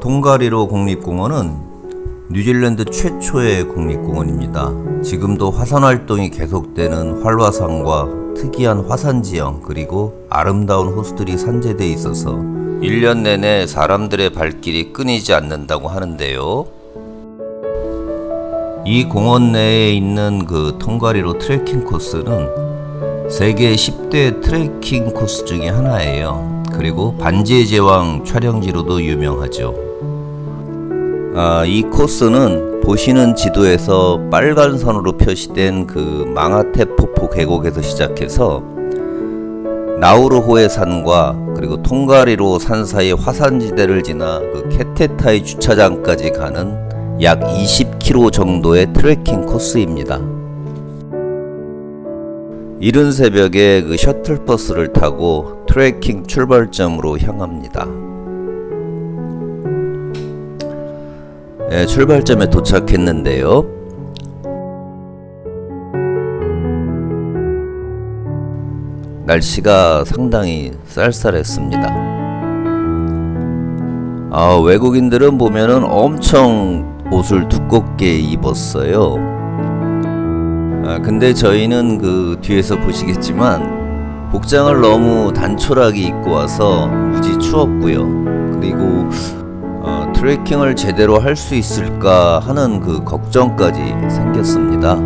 동가리로 국립공원은 뉴질랜드 최초의 국립공원입니다. 지금도 화산 활동이 계속되는 활화산과 특이한 화산 지형 그리고 아름다운 호수들이 산재돼 있어서 1년 내내 사람들의 발길이 끊이지 않는다고 하는데요. 이 공원 내에 있는 그 통가리로 트레킹 코스는 세계 10대 트레킹 코스 중에 하나예요. 그리고 반지의 제왕 촬영지로도 유명하죠. 아, 이 코스는 보시는 지도에서 빨간 선으로 표시된 그 망아테포포 계곡에서 시작해서 나우루호의 산과 그리고 통가리로 산 사이 화산지대를 지나 그 케테타이 주차장까지 가는 약 20km 정도의 트레킹 코스입니다. 이른 새벽에 그 셔틀버스를 타고 트레킹 출발점으로 향합니다. 출발점에 도착했는데요. 날씨가 상당히 쌀쌀했습니다. 아, 외국인들은 보면은 엄청 옷을 두껍게 입었어요. 아, 근데 저희는 그 뒤에서 보시겠지만 복장을 너무 단촐하게 입고 와서 무지 추웠고요. 그리고 어, 트레킹을 제대로 할 수 있을까 하는 그 걱정까지 생겼습니다.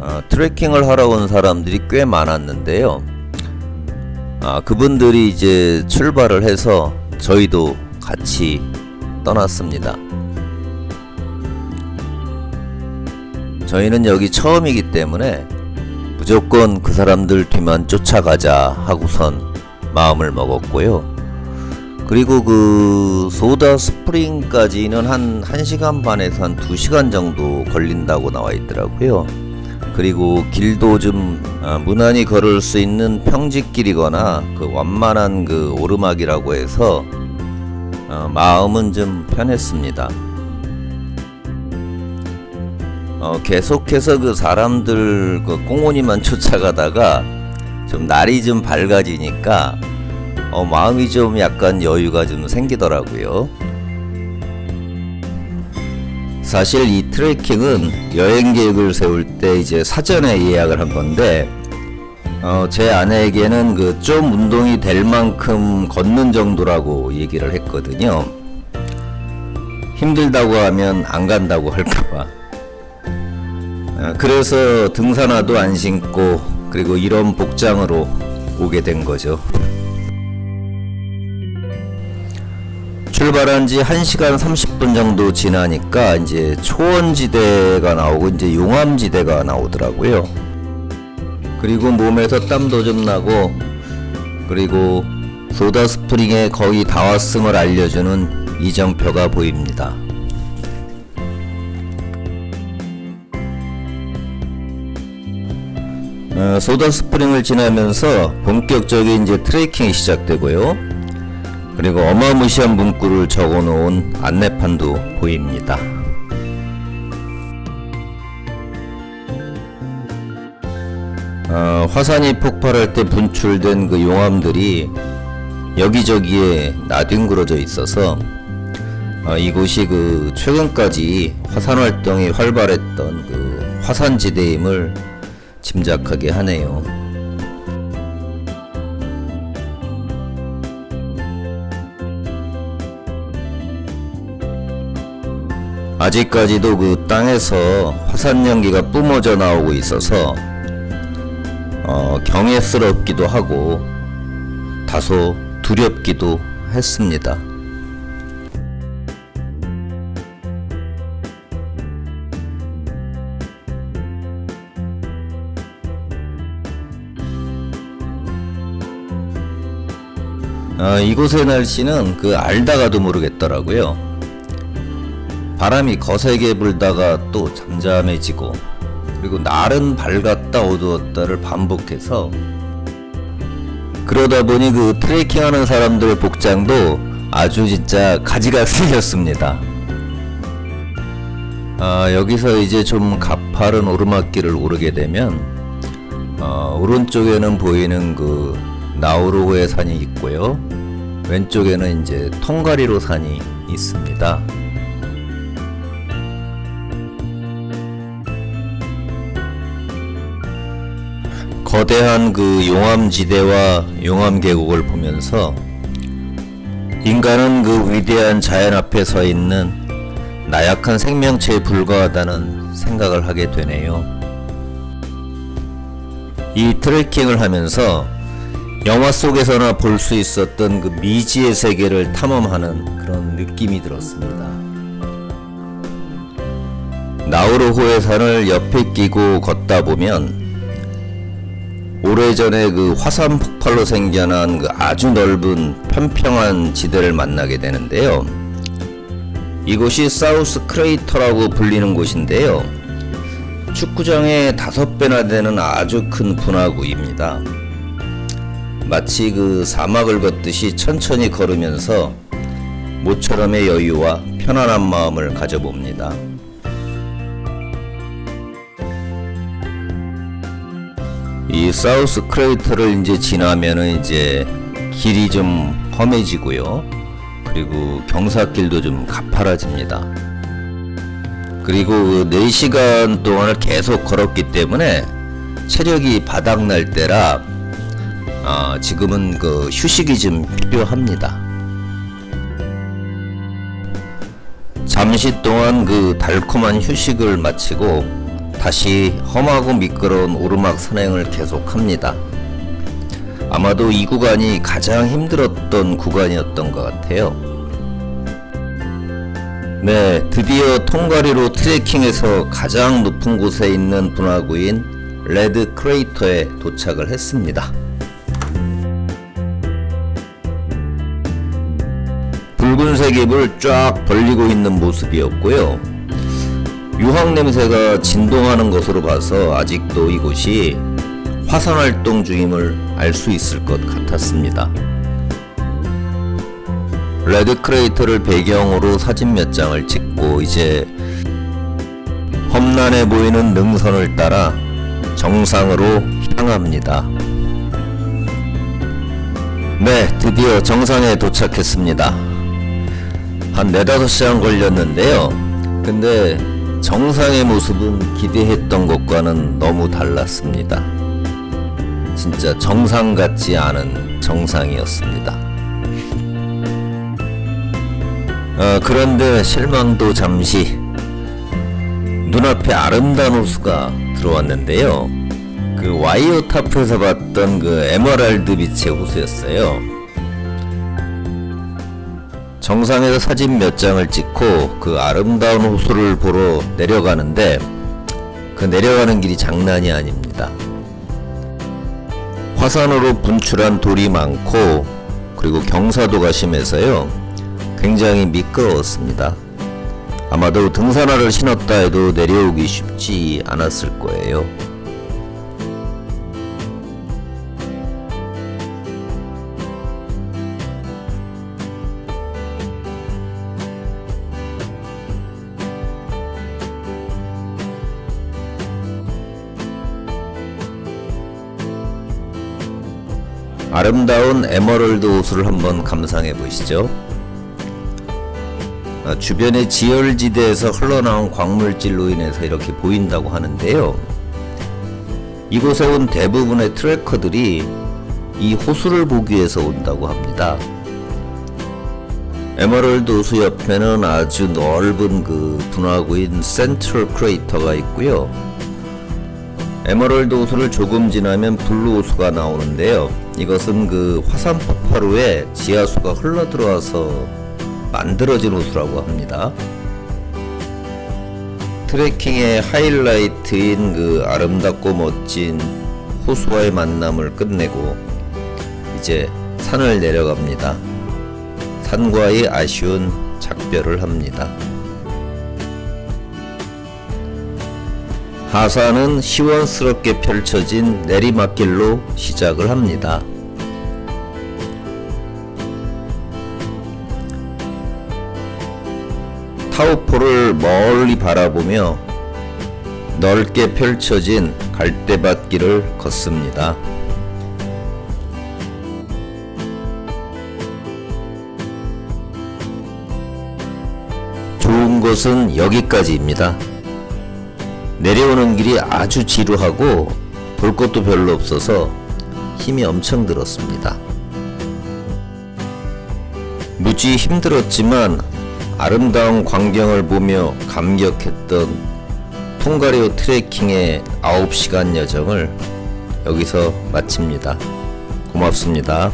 어, 트레킹을 하러 온 사람들이 꽤 많았는데요. 아, 그분들이 이제 출발을 해서 저희도 같이 떠났습니다. 저희는 여기 처음이기 때문에 무조건 그 사람들 뒤만 쫓아가자 하고선 마음을 먹었고요. 그리고 그 소다 스프링까지는 한 1시간 반에서 한 2시간 정도 걸린다고 나와 있더라고요. 그리고 길도 좀 아, 무난히 걸을 수 있는 평지길이거나 그 완만한 그 오르막이라고 해서 어, 마음은 좀 편했습니다. 어, 계속해서 그 사람들 그 꽁오니만 쫓아가다가 좀 날이 좀 밝아지니까 어, 마음이 좀 약간 여유가 좀 생기더라고요. 사실 이 트레킹은 여행 계획을 세울 때 이제 사전에 예약을 한 건데 어, 제 아내에게는 그 좀 운동이 될 만큼 걷는 정도라고 얘기를 했거든요. 힘들다고 하면 안 간다고 할까봐. 어, 그래서 등산화도 안 신고 그리고 이런 복장으로 오게 된 거죠. 출발한 지 1시간 30분 정도 지나니까 이제 초원지대가 나오고 이제 용암지대가 나오더라고요. 그리고 몸에서 땀도 좀 나고 그리고 소다 스프링에 거의 다 왔음을 알려주는 이정표가 보입니다. 어, 소다 스프링을 지나면서 본격적인 이제 트레이킹이 시작되고요. 그리고 어마무시한 문구를 적어 놓은 안내판도 보입니다. 어, 화산이 폭발할 때 분출된 그 용암들이 여기저기에 나뒹굴어져 있어서 어, 이곳이 그 최근까지 화산 활동이 활발했던 그 화산지대임을 짐작하게 하네요. 아직까지도 그 땅에서 화산 연기가 뿜어져 나오고 있어서 어, 경외스럽기도 하고 다소 두렵기도 했습니다. 아, 이곳의 날씨는 그 알다가도 모르겠더라고요. 바람이 거세게 불다가 또 잠잠해지고 그리고 날은 밝았다 어두웠다를 반복해서 그러다 보니 그 트레이킹하는 사람들 복장도 아주 진짜 가지각색이었습니다. 아, 여기서 이제 좀 가파른 오르막길을 오르게 되면 어, 오른쪽에는 보이는 그 나우로의 산이 있고요. 왼쪽에는 이제 통가리로 산이 있습니다. 거대한 그 용암지대와 용암계곡을 보면서 인간은 그 위대한 자연 앞에 서 있는 나약한 생명체에 불과하다는 생각을 하게 되네요. 이 트레킹을 하면서 영화 속에서나 볼 수 있었던 그 미지의 세계를 탐험하는 그런 느낌이 들었습니다. 나우루호의 산을 옆에 끼고 걷다 보면 오래전에 그 화산 폭발로 생겨난 그 아주 넓은 평평한 지대를 만나게 되는데요. 이곳이 사우스 크레이터라고 불리는 곳인데요. 축구장의 다섯 배나 되는 아주 큰 분화구입니다. 마치 그 사막을 걷듯이 천천히 걸으면서 모처럼의 여유와 편안한 마음을 가져봅니다. 이 사우스 크레이터를 이제 지나면은 이제 길이 좀 험해지고요. 그리고 경사길도 좀 가파라집니다. 그리고 그 4시간 동안을 계속 걸었기 때문에 체력이 바닥날 때라 아, 지금은 그 휴식이 좀 필요합니다. 잠시 동안 그 달콤한 휴식을 마치고 다시 험하고 미끄러운 오르막 산행을 계속합니다. 아마도 이 구간이 가장 힘들었던 구간이었던 것 같아요. 네, 드디어 통가리로 트레킹에서 가장 높은 곳에 있는 분화구인 레드 크레이터에 도착을 했습니다. 붉은색 잎을 쫙 벌리고 있는 모습이었고요. 유황 냄새가 진동하는 것으로 봐서 아직도 이곳이 화산 활동 중임을 알 수 있을 것 같았습니다. 레드 크레이터를 배경으로 사진 몇 장을 찍고 이제 험난해 보이는 능선을 따라 정상으로 향합니다. 네, 드디어 정상에 도착했습니다. 한 네다섯 시간 걸렸는데요. 근데 정상의 모습은 기대했던 것과는 너무 달랐습니다. 진짜 정상 같지 않은 정상이었습니다. 어, 그런데 실망도 잠시 눈앞에 아름다운 호수가 들어왔는데요. 그 와이어 탑에서 봤던 그 에메랄드 빛의 호수였어요. 정상에서 사진 몇 장을 찍고 그 아름다운 호수를 보러 내려가는데 그 내려가는 길이 장난이 아닙니다. 화산으로 분출한 돌이 많고 그리고 경사도가 심해서요. 굉장히 미끄러웠습니다. 아마도 등산화를 신었다 해도 내려오기 쉽지 않았을 거예요. 아름다운 에머럴드 호수를 한번 감상해 보시죠. 아, 주변의 지열지대에서 흘러나온 광물질로 인해서 이렇게 보인다고 하는데요. 이곳에 온 대부분의 트레커들이 이 호수를 보기 위해서 온다고 합니다. 에메랄드 호수 옆에는 아주 넓은 그 분화구인 센트럴 크레이터가 있고요. 에메랄드 호수를 조금 지나면 블루 호수가 나오는데요. 이것은 그 화산 폭발 후에 지하수가 흘러 들어와서 만들어진 호수라고 합니다. 트레킹의 하이라이트인 그 아름답고 멋진 호수와의 만남을 끝내고 이제 산을 내려갑니다. 산과의 아쉬운 작별을 합니다. 하산은 시원스럽게 펼쳐진 내리막길로 시작을 합니다. 타우포를 멀리 바라보며 넓게 펼쳐진 갈대밭길을 걷습니다. 좋은 곳은 여기까지입니다. 내려오는 길이 아주 지루하고 볼 것도 별로 없어서 힘이 엄청 들었습니다. 무지 힘들었지만 아름다운 광경을 보며 감격했던 통가리오 트레킹의 9시간 여정을 여기서 마칩니다. 고맙습니다.